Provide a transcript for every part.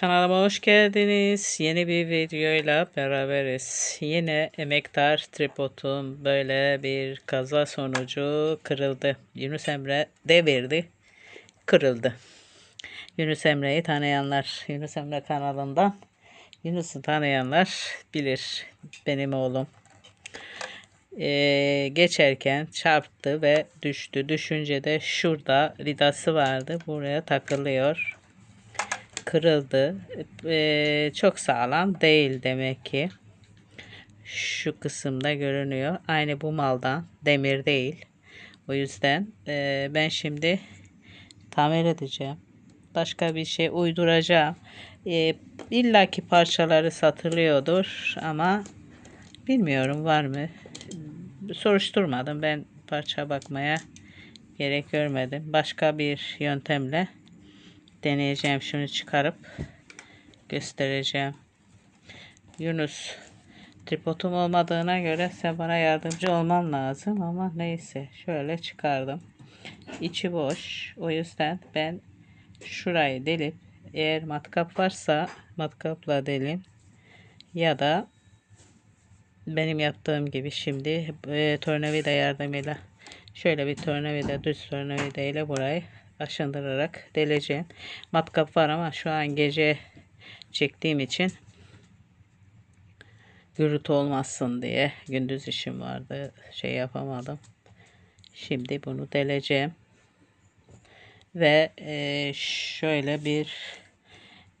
Kanalıma hoş geldiniz. Yeni bir videoyla beraberiz. Yine emektar tripodum böyle bir kaza sonucu kırıldı. Yunus Emre devirdi. Kırıldı. Yunus Emre'yi tanıyanlar, Yunus Emre kanalından Yunus'u tanıyanlar bilir. Benim oğlum. Ee, geçerken çarptı ve düştü. Düşünce de şurada vidası vardı. Buraya takılıyor kırıldı. Ee, çok sağlam değil demek ki. Şu kısımda görünüyor. Aynı bu maldan demir değil. O yüzden e, ben şimdi tamir edeceğim. Başka bir şey uyduracağım. E, illaki parçaları satılıyordur ama bilmiyorum var mı? Soruşturmadım. Ben parça bakmaya gerek görmedim. Başka bir yöntemle deneyeceğim. Şunu çıkarıp göstereceğim. Yunus tripodum olmadığına göre sen bana yardımcı olman lazım ama neyse şöyle çıkardım. İçi boş. O yüzden ben şurayı delip eğer matkap varsa matkapla delin ya da benim yaptığım gibi şimdi e, tornavida yardımıyla şöyle bir tornavida düz tornavida ile burayı aşındırarak deleceğim. Matkap var ama şu an gece çektiğim için gürültü olmasın diye gündüz işim vardı. Şey yapamadım. Şimdi bunu deleceğim. Ve e, şöyle bir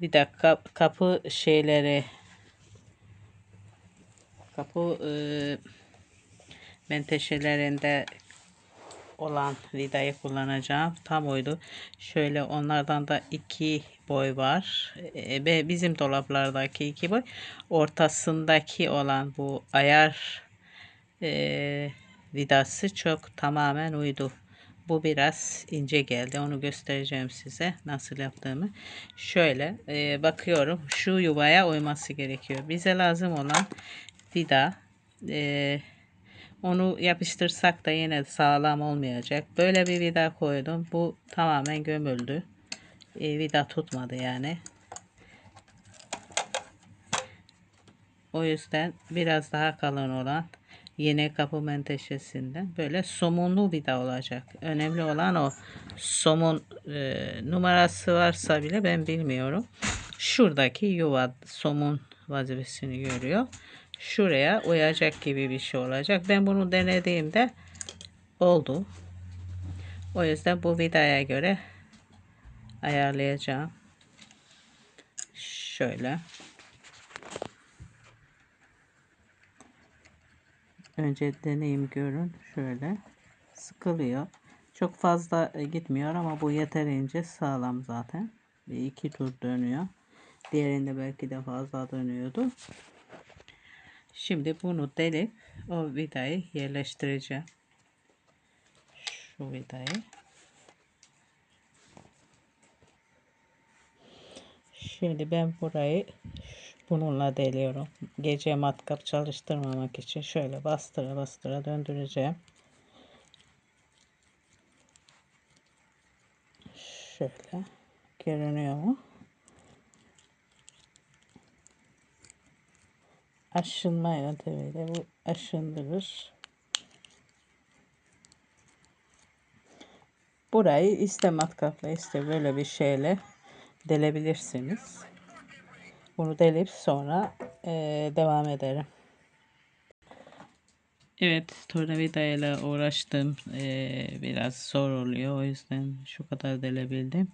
bir dakika kapı şeyleri kapı e, menteşelerinde olan vidayı kullanacağım. Tam oydu. Şöyle onlardan da iki boy var. Ve bizim dolaplardaki iki boy. Ortasındaki olan bu ayar e, vidası çok tamamen uydu. Bu biraz ince geldi. Onu göstereceğim size nasıl yaptığımı. Şöyle e, bakıyorum. Şu yuvaya uyması gerekiyor. Bize lazım olan vida e, onu yapıştırsak da yine sağlam olmayacak. Böyle bir vida koydum. Bu tamamen gömüldü. E, vida tutmadı yani. O yüzden biraz daha kalın olan yeni kapı menteşesinden böyle somunlu vida olacak. Önemli olan o somun e, numarası varsa bile ben bilmiyorum. Şuradaki yuva somun vazifesini görüyor şuraya uyacak gibi bir şey olacak. Ben bunu denediğimde oldu. O yüzden bu vidaya göre ayarlayacağım. Şöyle. Önce deneyim görün. Şöyle. Sıkılıyor. Çok fazla gitmiyor ama bu yeterince sağlam zaten. Bir iki tur dönüyor. Diğerinde belki de fazla dönüyordu. Şimdi bunu delip o vidayı yerleştireceğim. Şu vidayı. Şimdi ben burayı bununla deliyorum. Gece matkap çalıştırmamak için şöyle bastıra bastıra döndüreceğim. Şöyle görünüyor mu? Aşınma yöntemiyle bu aşındırır. Burayı iste matkapla iste böyle bir şeyle delebilirsiniz. Bunu delip sonra e, devam ederim. Evet tornavida ile uğraştım. Ee, biraz zor oluyor. O yüzden şu kadar delebildim.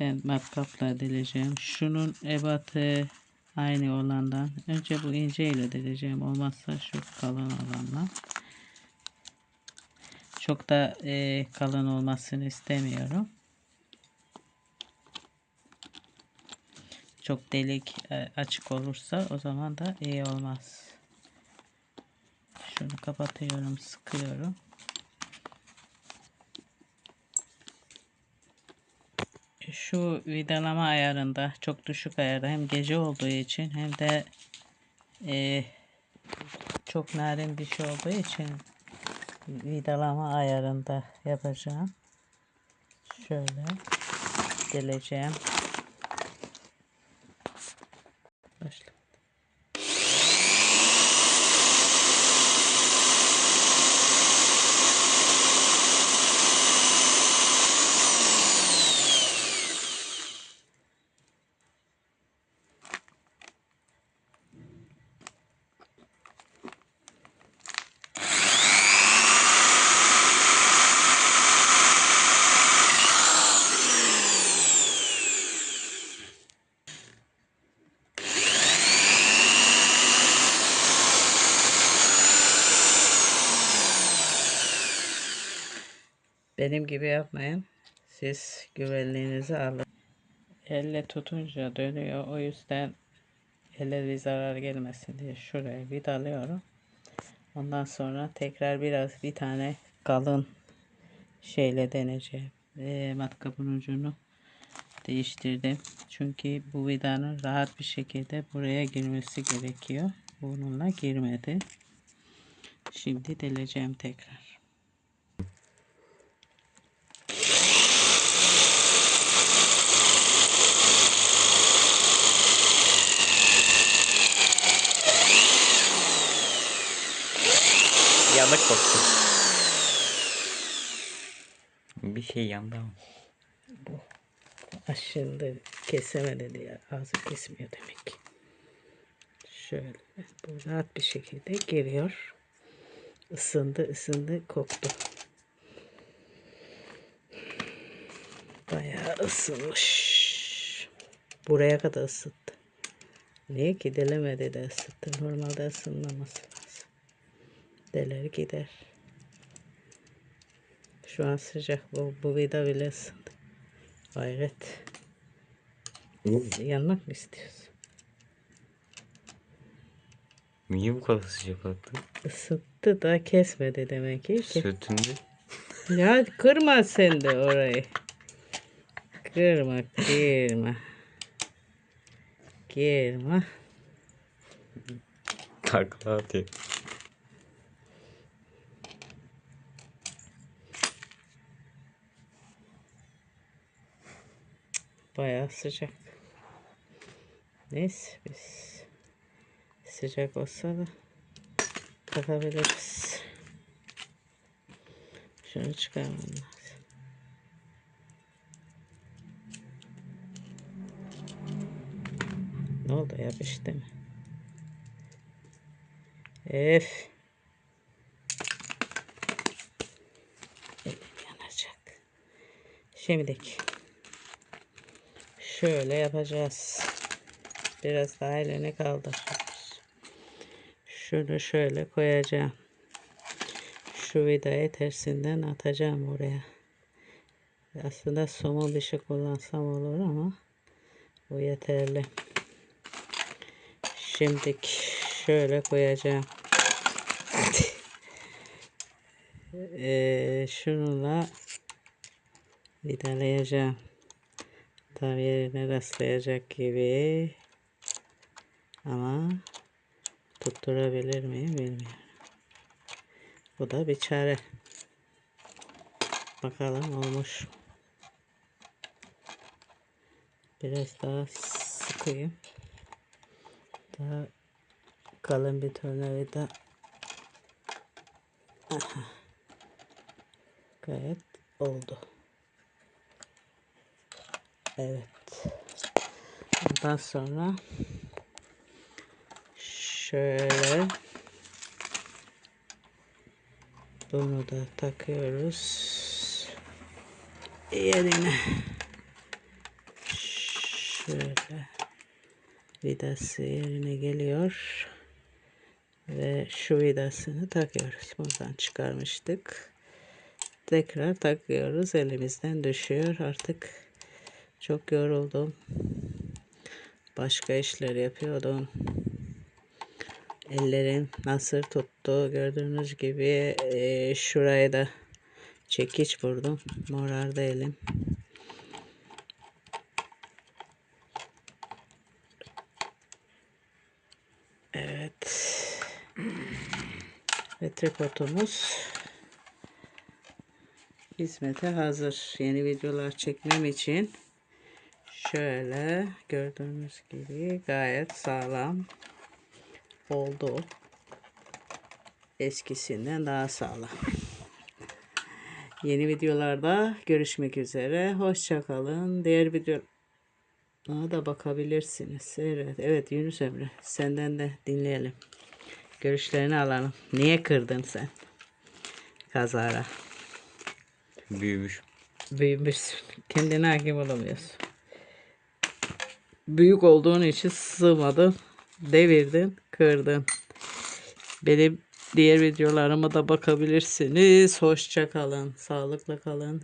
Ben matkapla deleceğim. Şunun ebatı Aynı olandan. Önce bu ince ile deleceğim. Olmazsa şu kalın olanla. Çok da e, kalın olmasını istemiyorum. Çok delik e, açık olursa o zaman da iyi olmaz. Şunu kapatıyorum, sıkıyorum. Şu vidalama ayarında çok düşük ayarda hem gece olduğu için hem de e, çok narin bir şey olduğu için vidalama ayarında yapacağım. Şöyle geleceğim. Başla. Benim gibi yapmayın. Siz güvenliğinizi alın. Elle tutunca dönüyor. O yüzden ele bir zarar gelmesin diye şuraya vidalıyorum. Ondan sonra tekrar biraz bir tane kalın şeyle deneyeceğim. Ee, matkapın ucunu değiştirdim. Çünkü bu vidanın rahat bir şekilde buraya girmesi gerekiyor. Bununla girmedi. Şimdi deleceğim tekrar. Yanık koktu. Bir şey yandı ama. Aşındı kesemedi diye ağzı kesmiyor demek ki. Şöyle bu rahat bir şekilde giriyor. Isındı ısındı koktu. Bayağı ısınmış. Buraya kadar ısıttı. Niye ki delemedi de ısıttı. Normalde ısınmaması lazım. Deler gider. Şu an sıcak. Bu, bu vida bile ısındı. Hayret. Yanmak mı istiyorsun? Niye bu kadar sıcak attı? Isıttı da kesmedi demek ki. Sütünde. Ya kırma sen de orayı. Kırma, kırma. Kırma. Takla atıyor. Bayağı sıcak. Neyse biz sıcak olsa da takabiliriz. Şunu çıkarmam lazım. Ne oldu yapıştı mı? Ef. Yanacak. Şimdiki. Şöyle yapacağız. Biraz daha elini kaldıracağız. Şunu şöyle koyacağım. Şu vidayı tersinden atacağım oraya. Aslında somun bir şey kullansam olur ama bu yeterli. Şimdi şöyle koyacağım. Eee şununla vidalayacağım. Tam yerine rastlayacak gibi. Ama tutturabilir miyim bilmiyorum. Bu da bir çare. Bakalım olmuş. Biraz daha sıkayım. Daha kalın bir tornavida. Aha. Gayet oldu. Evet. Ondan sonra şöyle bunu da takıyoruz yerine. Şöyle vidası yerine geliyor. Ve şu vidasını takıyoruz. Buradan çıkarmıştık. Tekrar takıyoruz. Elimizden düşüyor. Artık çok yoruldum. Başka işler yapıyordum. Ellerim nasır tuttu. Gördüğünüz gibi eee, şuraya da çekiç vurdum. Morardı elim. Evet. Ve tripodumuz hizmete hazır. Yeni videolar çekmem için Şöyle gördüğünüz gibi gayet sağlam oldu. Eskisinden daha sağlam. Yeni videolarda görüşmek üzere. Hoşçakalın. Diğer video da bakabilirsiniz. Evet, evet Yunus Emre. Senden de dinleyelim. Görüşlerini alalım. Niye kırdın sen? Kazara. Büyümüş. Büyümüşsün. Kendine hakim olamıyorsun. Büyük olduğun için sığmadın. Devirdin, kırdın. Benim diğer videolarıma da bakabilirsiniz. Hoşça kalın. Sağlıkla kalın.